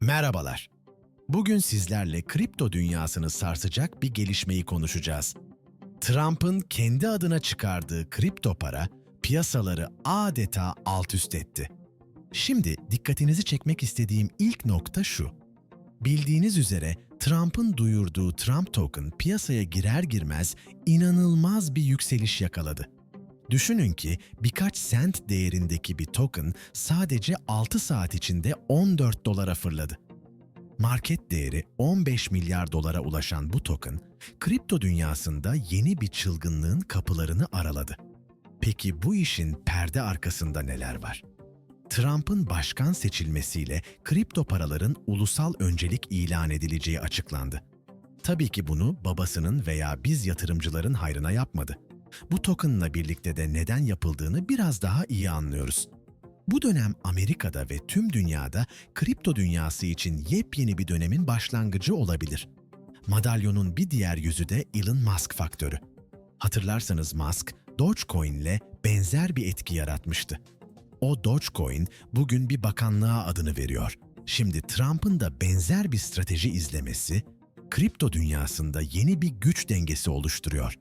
Merhabalar. Bugün sizlerle kripto dünyasını sarsacak bir gelişmeyi konuşacağız. Trump'ın kendi adına çıkardığı kripto para piyasaları adeta alt üst etti. Şimdi dikkatinizi çekmek istediğim ilk nokta şu. Bildiğiniz üzere Trump'ın duyurduğu Trump Token piyasaya girer girmez inanılmaz bir yükseliş yakaladı. Düşünün ki birkaç sent değerindeki bir token sadece 6 saat içinde 14 dolara fırladı. Market değeri 15 milyar dolara ulaşan bu token, kripto dünyasında yeni bir çılgınlığın kapılarını araladı. Peki bu işin perde arkasında neler var? Trump'ın başkan seçilmesiyle kripto paraların ulusal öncelik ilan edileceği açıklandı. Tabii ki bunu babasının veya biz yatırımcıların hayrına yapmadı. Bu tokenla birlikte de neden yapıldığını biraz daha iyi anlıyoruz. Bu dönem Amerika'da ve tüm dünyada kripto dünyası için yepyeni bir dönemin başlangıcı olabilir. Madalyonun bir diğer yüzü de Elon Musk faktörü. Hatırlarsanız Musk, Dogecoin ile benzer bir etki yaratmıştı. O Dogecoin bugün bir bakanlığa adını veriyor. Şimdi Trump'ın da benzer bir strateji izlemesi, kripto dünyasında yeni bir güç dengesi oluşturuyor.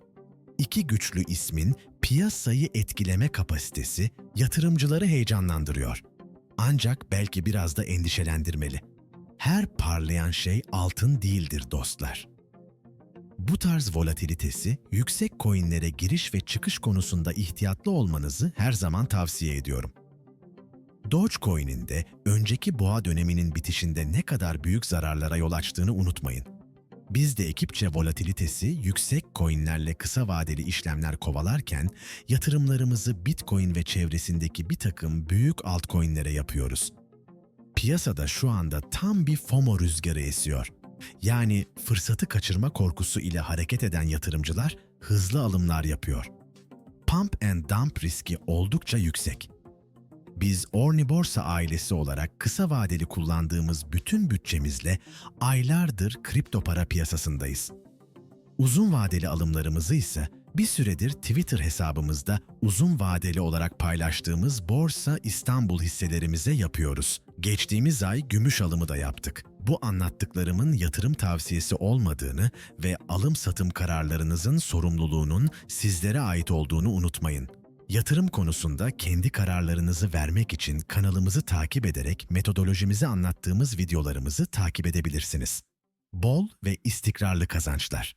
İki güçlü ismin piyasayı etkileme kapasitesi yatırımcıları heyecanlandırıyor. Ancak belki biraz da endişelendirmeli. Her parlayan şey altın değildir dostlar. Bu tarz volatilitesi yüksek coinlere giriş ve çıkış konusunda ihtiyatlı olmanızı her zaman tavsiye ediyorum. Dogecoin'in de önceki boğa döneminin bitişinde ne kadar büyük zararlara yol açtığını unutmayın. Biz de ekipçe volatilitesi yüksek coinlerle kısa vadeli işlemler kovalarken yatırımlarımızı Bitcoin ve çevresindeki bir takım büyük altcoinlere yapıyoruz. Piyasada şu anda tam bir FOMO rüzgarı esiyor. Yani fırsatı kaçırma korkusu ile hareket eden yatırımcılar hızlı alımlar yapıyor. Pump and dump riski oldukça yüksek. Biz Orni Borsa ailesi olarak kısa vadeli kullandığımız bütün bütçemizle aylardır kripto para piyasasındayız. Uzun vadeli alımlarımızı ise bir süredir Twitter hesabımızda uzun vadeli olarak paylaştığımız Borsa İstanbul hisselerimize yapıyoruz. Geçtiğimiz ay gümüş alımı da yaptık. Bu anlattıklarımın yatırım tavsiyesi olmadığını ve alım satım kararlarınızın sorumluluğunun sizlere ait olduğunu unutmayın. Yatırım konusunda kendi kararlarınızı vermek için kanalımızı takip ederek metodolojimizi anlattığımız videolarımızı takip edebilirsiniz. Bol ve istikrarlı kazançlar.